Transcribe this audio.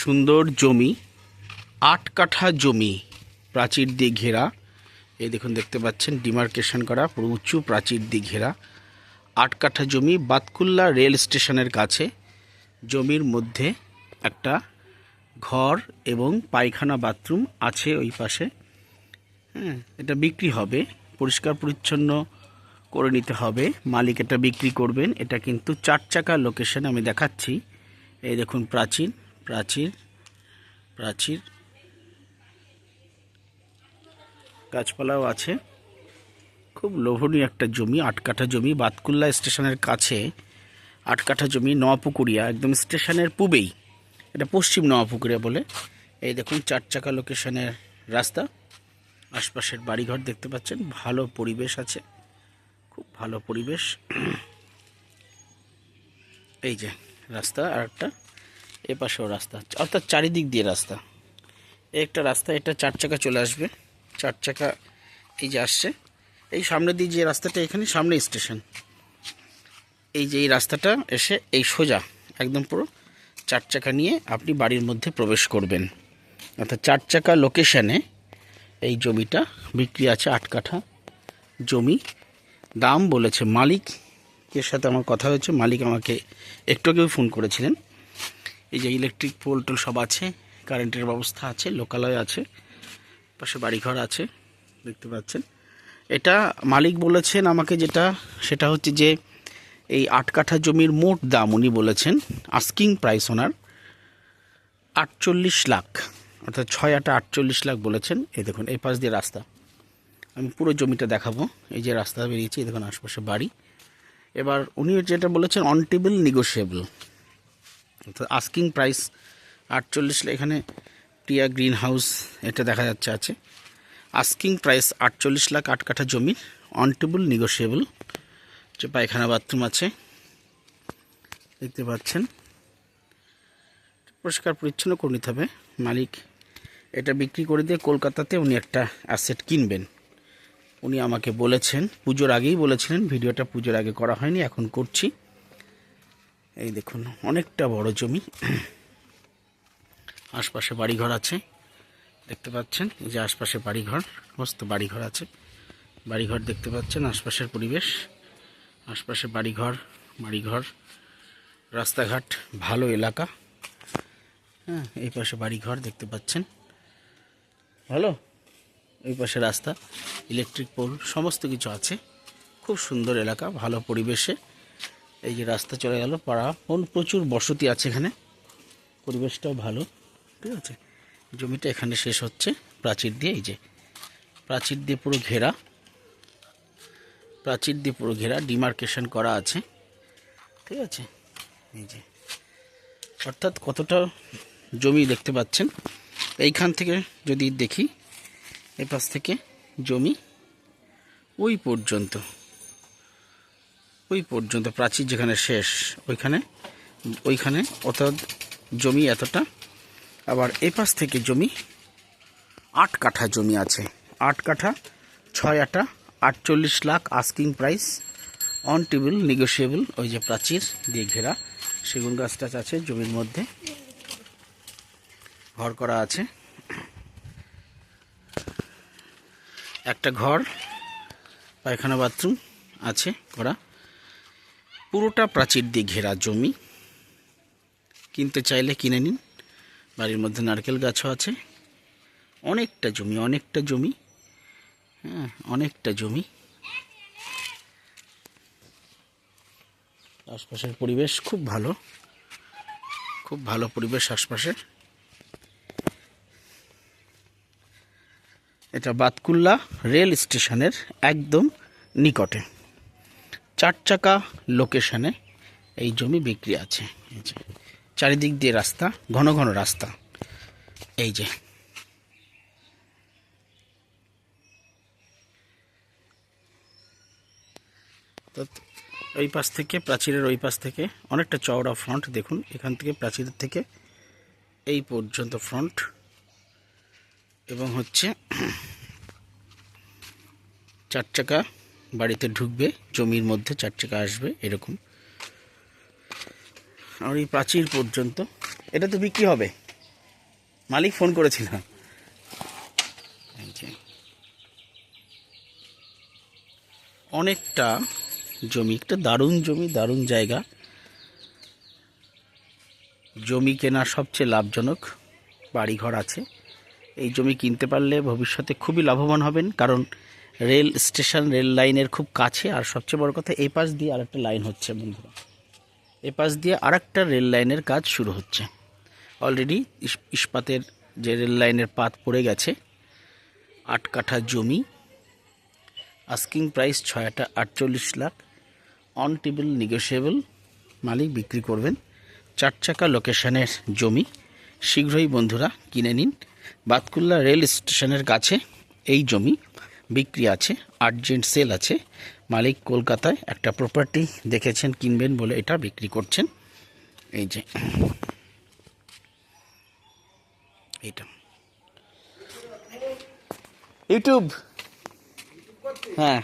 সুন্দর জমি, আট কাঠা জমি, প্রাচীর দিয়ে ঘেরা। এই দেখুন, দেখতে পাচ্ছেন, ডিমার্কেশন করা, পুরো উঁচু প্রাচীর দিয়ে ঘেরা। আট কাঠা জমি, বাতকুল্লা রেল স্টেশনের কাছে। জমির মধ্যে একটা ঘর এবং পায়খানা বাথরুম আছে ওই পাশে। হ্যাঁ এটা বিক্রি হবে, পরিষ্কার পরিচ্ছন্ন করে নিতে হবে। মালিক এটা বিক্রি করবেন, এটা কিন্তু চার চাকা লোকেশন আমি দেখাচ্ছি। এই দেখুন, প্রাচীর। প্রাচীর প্রাচীর। গাছপালাও আছে। খুব লোভনীয় একটা জমি, আট কাঠা জমি। বাতকুল্লা স্টেশনের কাছে আট কাঠা জমি নয়াপুকুরিয়া একদম স্টেশনের পূবেই। এটা পশ্চিম নয়াপুকুরিয়া বলে। এই দেখুন, চার চাকা লোকেশনের রাস্তা। আশপাশের বাড়িঘর দেখতে পাচ্ছেন। ভালো পরিবেশ আছে। খুব ভালো পরিবেশ। এই যে রাস্তা, আর একটা এ পাশেও রাস্তা। অর্থাৎ চারিদিক দিয়ে রাস্তা। একটা রাস্তা এটা চার চাকা চলে আসবে। চার চাকা এই যে আসছে। এই সামনে দিয়ে যে রাস্তাটা, এখানে সামনে স্টেশন। এই যে এই রাস্তাটা এসে এই সোজা, একদম পুরো চার চাকা নিয়ে আপনি বাড়ির মধ্যে প্রবেশ করবেন। অর্থাৎ চার চাকা লোকেশানে এই জমিটা বিক্রি আছে, আট কাঠা জমি। দাম বলেছে মালিক। এর সাথে আমার কথা হয়েছে, মালিক আমাকে একটু আগেও ফোন করেছিলেন। এই যে ইলেকট্রিক পোল টোল সব আছে কারেন্টের ব্যবস্থা আছে, লোকালয় আছে, পাশে বাড়িঘর আছে, দেখতে পাচ্ছেন। এটা মালিক বলেছেন আমাকে যেটা, সেটা হচ্ছে যে এই আট কাঠা জমির মোট দাম উনি বলেছেন আস্কিং প্রাইস ওনার আটচল্লিশ লাখ, অর্থাৎ ছয় আটা আটচল্লিশ লাখ বলেছেন। এই দেখুন, এই পাশ দিয়ে রাস্তা। আমি পুরো জমিটা দেখাবো, এই যে রাস্তা বেরিয়েছি, এই দেখুন আশপাশে বাড়ি। এবার উনি যেটা বলেছেন on table negotiable asking price আটচল্লিশ এখানে প্রিয়া গ্রিন হাউস এটা দেখা যাচ্ছে আছে। আস্কিং প্রাইস আটচল্লিশ লাখ আট কাঠা জমি অন টেবিল নিগোসিয়েবল যে পায়খানা বাথরুম আছে। দেখতে পাচ্ছেন। পরিষ্কার পরিচ্ছন্ন করে নিতে হবে। মালিক এটা বিক্রি করে দিয়ে কলকাতাতে উনি একটা অ্যাসেট কিনবেন। উনি আমাকে বলেছেন, পুজোর আগেই বলেছিলেন, ভিডিওটা পুজোর আগে করা হয়নি, এখন করছি। এই দেখুন, অনেকটা বড় জমি। আশপাশে বাড়িঘর আছে, দেখতে পাচ্ছেন? এই যে আশপাশে বাড়িঘর সমস্ত বাড়িঘর আছে। বাড়িঘর দেখতে পাচ্ছেন, আশপাশের পরিবেশ। আশপাশে বাড়িঘর বাড়িঘর, রাস্তাঘাট, ভালো এলাকা। হ্যাঁ এই পাশে বাড়িঘর দেখতে পাচ্ছেন। ভালো? এই পাশে রাস্তা, ইলেকট্রিক পোল, সমস্ত কিছু আছে। খুব সুন্দর এলাকা, ভালো পরিবেশে। এই যে রাস্তা চলে গেল, পাড়া। প্রচুর বসতি আছে এখানে। পরিবেশটাও ভালো, ঠিক আছে? জমিটা এখানে শেষ হচ্ছে, প্রাচীর দিয়ে, এই যে। প্রাচীর দিয়ে পুরো ঘেরা। প্রাচীর দিয়ে পুরো ঘেরা, ডিমার্কেশন করা আছে, ঠিক আছে? এই যে। অর্থাৎ কতটা জমি দেখতে পাচ্ছেন? এইখান থেকে যদি দেখি এই পাশ থেকে জমি, ওই পর্যন্ত। ওই পর্যন্ত, প্রাচীর যেখানে শেষ, ওইখানে ওইখানে, অর্থাৎ জমি এতটা। আবার এই পাশ থেকে জমি, আট কাঠা জমি আছে। আট কাঠা, ছয় আটা, আটচল্লিশ lakh asking price on table negotiable ওই যে প্রাচীর দিয়ে ঘেরা। সেগুন গাছ টাছ আছে জমির মধ্যে। ঘর করা আছে। একটা ঘর, পায়খানা বাথরুম আছে করা। পুরোটা প্রাচীর দিয়ে ঘেরা জমি। কিনতে চাইলে কিনে নিন। বাড়ির মধ্যে নারকেল গাছও আছে। অনেকটা জমি অনেকটা জমি। হ্যাঁ অনেকটা জমি। আশপাশের পরিবেশ খুব ভালো। খুব ভালো পরিবেশ আশপাশের এটা বাতকুল্লা রেল স্টেশনের একদম নিকটে। চার চাকা লোকেশনে এই জমি বিক্রি আছে। চারিদিক দিয়ে রাস্তা, ঘন ঘন রাস্তা। এই যে। ওই পাশ থেকে, প্রাচীরের ওই পাশ থেকে অনেকটা চওড়া ফ্রন্ট, দেখুন, এখান থেকে প্রাচীরের থেকে এই পর্যন্ত ফ্রন্ট। এবং হচ্ছে চার চাকা বাড়িতে ঢুকবে, জমির মধ্যে চার চাকা আসবে, এরকম। আর এই প্রাচীর পর্যন্ত। এটা তো বিক্রি হবে। মালিক ফোন করেছিল। অনেকটা জমি, একটা দারুণ জমি, দারুণ জায়গা। জমি কেনা সবচেয়ে লাভজনক বাড়িঘর আছে। এই জমি কিনতে পারলে ভবিষ্যতে খুবই লাভবান হবেন, কারণ রেল স্টেশন, রেল লাইনের খুব কাছে, আর সবচেয়ে বড় কথা এই পাশ দিয়ে আরেকটা লাইন হচ্ছে বন্ধুরা। এ পাশ দিয়ে আরেকটা রেল লাইনের কাজ শুরু হচ্ছে। অলরেডি ইস্পাতের যে রেল লাইনের পাত পড়ে গেছে, আট কাঠা জমি আস্কিং প্রাইস ছয়টা আটচল্লিশ লাখ অন টেবিল নেগোসিয়েবল মালিক বিক্রি করবেন, চার চাকা লোকেশনের জমি, শীঘ্রই বন্ধুরা কিনে নিন। বাতকুল্লা রেল স্টেশনের কাছে এই জমি বিক্রি আছে আর্জেন্ট সেল আছে। মালিক কলকাতায় একটা প্রপার্টি দেখেছেন কিনবেন বলে এটা বিক্রি করছেন। এই যে এইটা। ইউটিউব? হ্যাঁ।